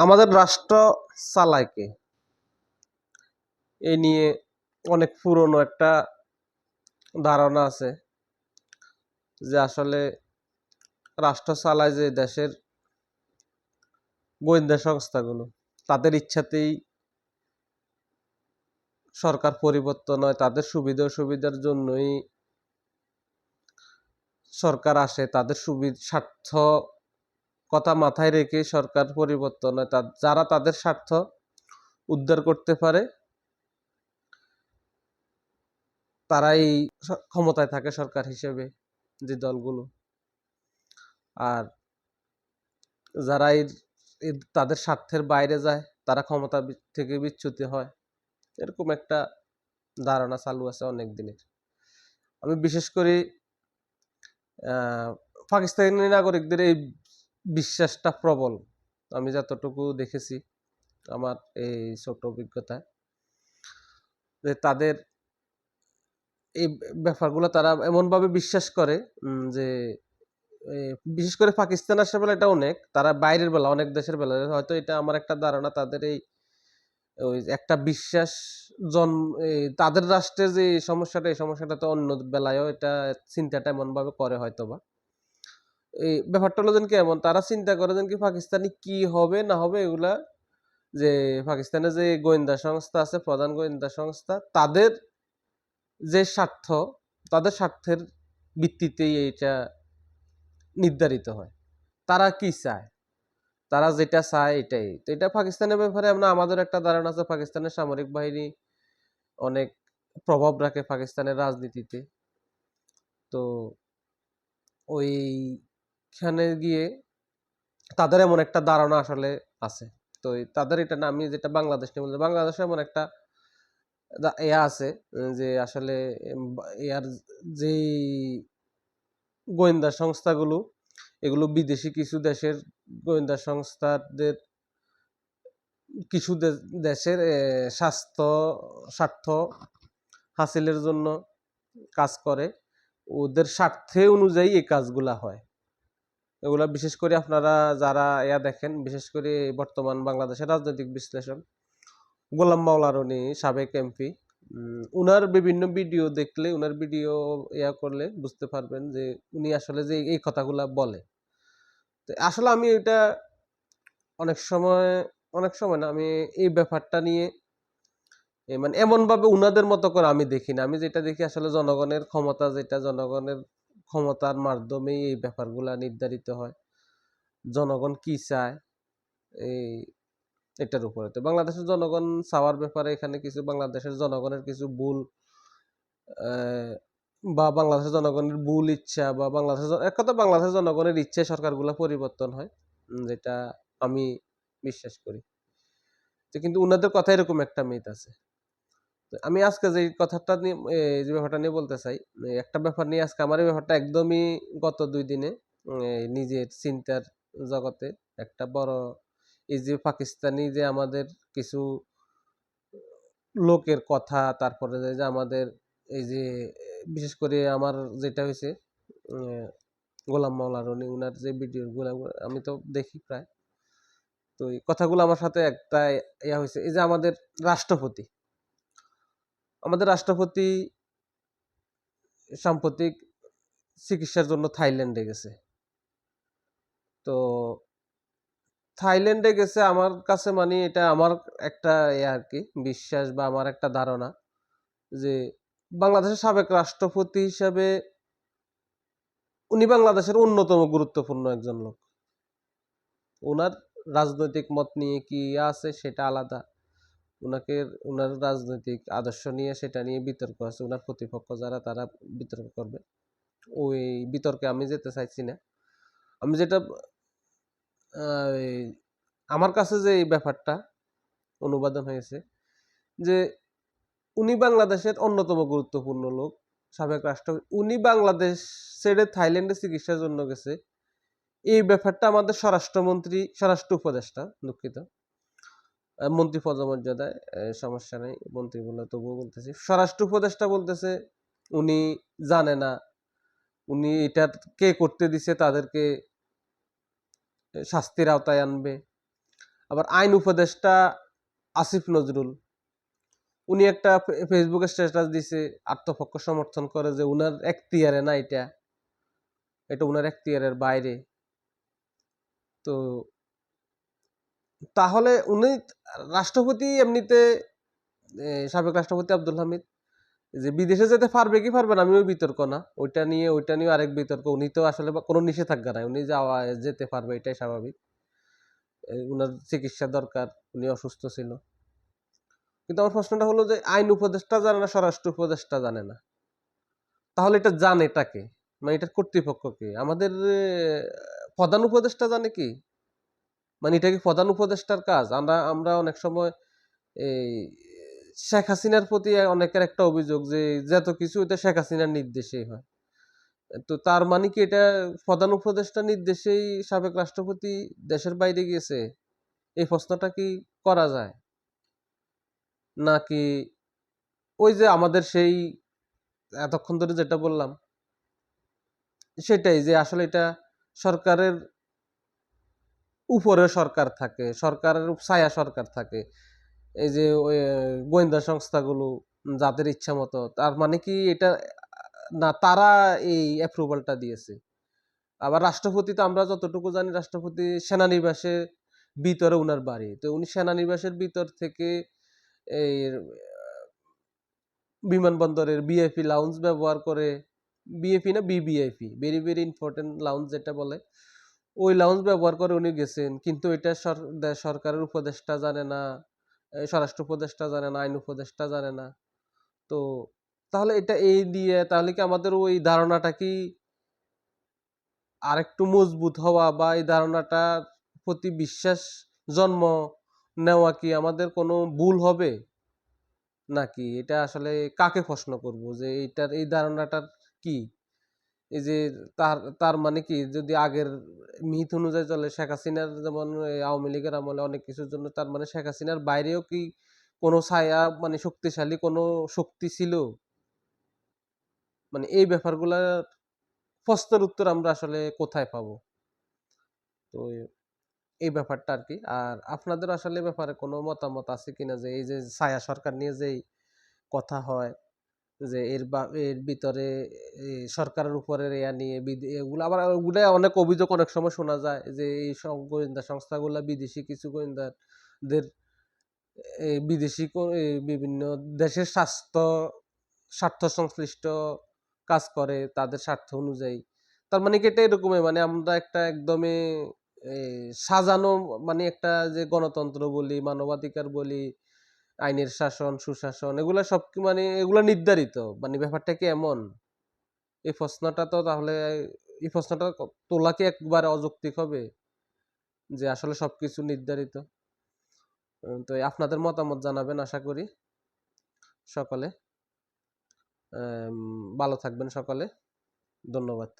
আমাদের রাষ্ট্র চালায় কে? এ নিয়ে অনেক পুরনো একটা ধারণা আছে যে আসলে রাষ্ট্র চালায় যে দেশের গোয়েন্দা সংস্থাগুলো, তাদের ইচ্ছাতেই সরকার পরিবর্তন হয়, তাদের সুবিধা অসুবিধার জন্যই সরকার আসে, তাদের সুবিধা, স্বার্থ কথা মাথায় রেখে সরকার পরিবর্তন যারা তাদের স্বার্থ উদ্ধার করতে পারে, তারাই ক্ষমতায় থাকে সরকার হিসেবে যে দলগুলো। আর যারা তাদের স্বার্থের বাইরে যায়, তারা ক্ষমতা থেকে বিচ্যুতি হয়। এরকম একটা ধারণা চালু আছে অনেক দিনের। আমি বিশেষ করে পাকিস্তানি নাগরিকদের এই বিশ্বাসটা প্রবল। আমি যতটুকু দেখেছি আমার এই ছোট অভিজ্ঞতায় যে তাদের এই ব্যাপারগুলো তারা এমনভাবে বিশ্বাস করে যে বিশেষ করে পাকিস্তান আসার বেলা এটা অনেক, তারা বাইরের বেলা, অনেক দেশের বেলা, হয়তো এটা আমার একটা ধারণা, তাদের এই, ওই একটা বিশ্বাস জন্ম তাদের রাষ্ট্রের যে সমস্যাটা, এই সমস্যাটা তো অন্য বেলায়ও এটা চিন্তাটা এমনভাবে করে হয়তো বা এই ব্যাপারটা হলো যেন কি এমন, তারা চিন্তা করে যেন কি পাকিস্তানি কি হবে, না হবে এগুলা, যে পাকিস্তানের যে গোয়েন্দা সংস্থা আছে, প্রধান গোয়েন্দা সংস্থা, তাদের যে স্বার্থ, তাদের স্বার্থের ভিত্তিতেই এইটা নির্ধারিত হয়। তারা কি চায়? তারা যেটা চায় এটাই। তো এটা পাকিস্তানের ব্যাপারে আমরা, আমাদের একটা ধারণা আছে, পাকিস্তানের সামরিক বাহিনী অনেক প্রভাব রাখে পাকিস্তানের রাজনীতিতে। তো ওইখানে গিয়ে তাদের এমন একটা ধারণা আসলে আছে। তো তাদের এটা না যেটা বাংলাদেশ নিয়ে বলছি বাংলাদেশে এমন একটা ইয়া আছে যে আসলে ইয়ার যেই গোয়েন্দা সংস্থাগুলো, এগুলো বিদেশি কিছু দেশের গোয়েন্দা সংস্থাদের, কিছু দেশের স্বাস্থ্য, স্বার্থ হাসিলের জন্য কাজ করে। ওদের স্বার্থে অনুযায়ী এই কাজগুলা হয়। এগুলা বিশেষ করে আপনারা যারা ইয়া দেখেন, বিশেষ করে বর্তমান বাংলাদেশের রাজনৈতিক বিশ্লেষণ গোলাম মাওলার উনি সাবেক এমপি উনার বিভিন্ন ভিডিও দেখলে, উনার ভিডিও ইয়া করলে বুঝতে পারবেন যে উনি আসলে যে এই কথাগুলা বলে। তো আসলে আমি এটা অনেক সময় অনেক সময় না, আমি এই ব্যাপারটা নিয়ে মানে এমন ভাবে উনাদের মতো করে আমি দেখি না। আমি যেটা দেখি আসলে জনগণের ক্ষমতা, যেটা জনগণের ক্ষমতার মাধ্যমেই এই ব্যাপারগুলা নির্ধারিত হয়। জনগণ কি চায়? এই এটার উপরে। তো বাংলাদেশের জনগণ চাওয়ার ব্যাপারে এখানে কিছু বাংলাদেশের জনগণের কিছু ভুল বা বাংলাদেশের জনগণের ভুল ইচ্ছা, বা বাংলাদেশের এক কথা বাংলাদেশের জনগণের ইচ্ছে সরকারগুলো পরিবর্তন হয় যেটা আমি বিশ্বাস করি। কিন্তু উনাদের কথা এরকম একটা মিথ আছে। আমি আজকে যে কথাটা নিয়ে যে ব্যাপারটা নিয়ে বলতে চাই একটা ব্যাপার নিয়ে আজকে আমার এই ব্যাপারটা একদমই গত দুই দিনে নিজের চিন্তার জগতে একটা বড় এই যে পাকিস্তানি যে আমাদের কিছু লোকের কথা, তারপরে যে আমাদের এই যে, বিশেষ করে আমার যেটা হয়েছে গোলাম মাওলার উনি উনার যে ভিডিও গুলা আমি তো দেখি প্রায়। তো এই কথাগুলো আমার সাথে একটা ইয়া হয়েছে, এই যে আমাদের রাষ্ট্রপতি। আমাদের রাষ্ট্রপতি সাম্প্রতিক চিকিৎসার জন্য থাইল্যান্ডে গেছে। তো থাইল্যান্ডে গেছে আমার কাছে মানে এটা আমার একটা ইয়ে আর কি, বিশ্বাস বা আমার একটা ধারণা যে বাংলাদেশের সাবেক রাষ্ট্রপতি হিসাবে উনি বাংলাদেশের অন্যতম গুরুত্বপূর্ণ একজন লোক। ওনার রাজনৈতিক মত নিয়ে কি আছে সেটা আলাদা। ওনাকে ওনার রাজনৈতিক আদর্শ নিয়ে সেটা নিয়ে বিতর্ক আছে। ওনার প্রতিপক্ষ যারা, তারা বিতর্ক করবে। ওই বিতর্কে আমি যেতে চাইছি না। আমি যেটা আমার কাছে যে এই ব্যাপারটা অনুবাদন হয়েছে যে, উনি বাংলাদেশের অন্যতম গুরুত্বপূর্ণ লোক, সাবেক রাষ্ট্র উনি বাংলাদেশ ছেড়ে থাইল্যান্ডে চিকিৎসার জন্য গেছে। এই ব্যাপারটা আমাদের স্বরাষ্ট্রমন্ত্রী, স্বরাষ্ট্র উপদেষ্টা দুঃখিত। মন্ত্রী পদমর্যাদায় সমস্যা নেই মন্ত্রী বলে তবুও বলতেছি। স্বরাষ্ট্র উপদেষ্টা বলতেছে, উনি জানে না, উনি এটা কে করতে দিছে তাদেরকে শাস্তির আওতায় আনবে। আবার আইন উপদেষ্টা আসিফ নজরুল, উনি একটা ফেসবুকে স্ট্যাটাস দিছে, আত্মপক্ষ সমর্থন করে যে উনার এখতিয়ারে না এটা এটা উনার এখতিয়ারের বাইরে। তো তাহলে উনি রাষ্ট্রপতি এমনিতে সাবেক রাষ্ট্রপতি আব্দুল হামিদ, যে বিদেশে যেতে পারবে কি পারবে না, আমিও বিতর্ক না। ওইটা নিয়ে ওইটা নিয়ে আরেক বিতর্ক। উনি তো আসলে কোনো নিষেধাজ্ঞা নাই। উনি যাওয়া, যেতে পারবে, এটাই স্বাভাবিক। উনার চিকিৎসা দরকার, উনি অসুস্থ ছিল। কিন্তু আমার প্রশ্নটা হলো যে, আইন উপদেষ্টা জানে না, স্বরাষ্ট্র উপদেষ্টা জানে না? তাহলে এটা জানে এটাকে? মানে এটার কর্তৃপক্ষ কি? আমাদের প্রধান উপদেষ্টা জানে কি? মানে এটা কি প্রধান উপদেষ্টার কাজ। আমরা আমরা অনেক সময় এই শেখ হাসিনার প্রতি অনেকের একটা অভিযোগ যে, যত কিছু এটা শেখ হাসিনার নির্দেশেই হয়। তো তার মানে কি এটা প্রধান উপদেষ্টার নির্দেশেই সাবেক রাষ্ট্রপতি দেশের বাইরে গিয়েছে? এই প্রশ্নটা কি করা যায়? নাকি ওই যে আমাদের সেই, এতক্ষণ ধরে যেটা বললাম, সেটাই যে আসলে এটা সরকারের উপরে সরকার থাকে, সরকারের ছায়া সরকার থাকে। এই যে গোয়েন্দা সংস্থাগুলো, যাদের ইচ্ছা মতো, তার মানে কি এটা, না, তারা এই অ্যাপ্রুভালটা দিয়েছে। আবার রাষ্ট্রপতি তো আমরা যতটুকু জানি, রাষ্ট্রপতি সেনানিবাসে ভিতরে উনার বাড়ি। তো উনি সেনানিবাসের ভিতর থেকে এই, বিমানবন্দরের বিআইপি লাউঞ্জ ব্যবহার করে বিএপি না VVIP very very important lounge যেটা বলে ওই লাউঞ্জ ব্যবহার করে উনি গেছেন। কিন্তু এটা সরকারের উপদেষ্টা জানে না স্বরাষ্ট্র উপদেষ্টা জানে না, আইন উপদেষ্টা জানে না। তো তাহলে এটা এই দিয়ে তাহলে কি আমাদের ওই ধারণাটা কি আরেকটু মজবুত হওয়া বা এই ধারণাটার প্রতি বিশ্বাস জন্ম নেওয়া কি আমাদের কোনো ভুল হবে? নাকি এটা আসলে কাকে প্রশ্ন করব যে এইটার, এই ধারণাটার কি? এই যে তার তার মানে কি? যদি আগের মিথ অনুযায়ী চলে, শেখ হাসিনার যেমন আওয়ামী লীগের আমলে অনেক কিছুর জন্য তার মানে শেখ হাসিনার বাইরেও কি কোনো ছায়া মানে শক্তিশালী কোনো শক্তি ছিল? মানে এই ব্যাপারগুলার প্রশ্নের উত্তর আমরা আসলে কোথায় পাবো? তো এই ব্যাপারটা আর কি আর আপনাদের আসলে ব্যাপারে কোনো মতামত আছে কিনা? যে এই যে ছায়া সরকার নিয়ে যেই কথা হয় যে এর বা, এর ভিতরে সরকারের উপরে এয়া নিয়ে এগুলো আবার ওগুলো অনেক অভিযোগ অনেক সময় শোনা যায় যে এই সব গোয়েন্দা সংস্থাগুলো বিদেশি কিছু গোয়েন্দাদের বিদেশি বিভিন্ন দেশের স্বাস্থ্য, স্বার্থ সংশ্লিষ্ট কাজ করে তাদের স্বার্থ অনুযায়ী। তার মানে কি এটা এরকমই? মানে আমরা একটা একদমই সাজানো মানে একটা যে গণতন্ত্র বলি, মানবাধিকার বলি আইনের শাসন, সুশাসন, এগুলা সব মানে এগুলা নির্ধারিত? মানে ব্যাপারটা কি এমন? এই প্রশ্নটা তো তাহলে, এই প্রশ্নটা তোলা কি একবারে অযৌক্তিক হবে? যে আসলে সবকিছু নির্ধারিত। তো আপনাদের মতামত জানাবেন আশা করি সকলে। ভালো থাকবেন সকলে। ধন্যবাদ।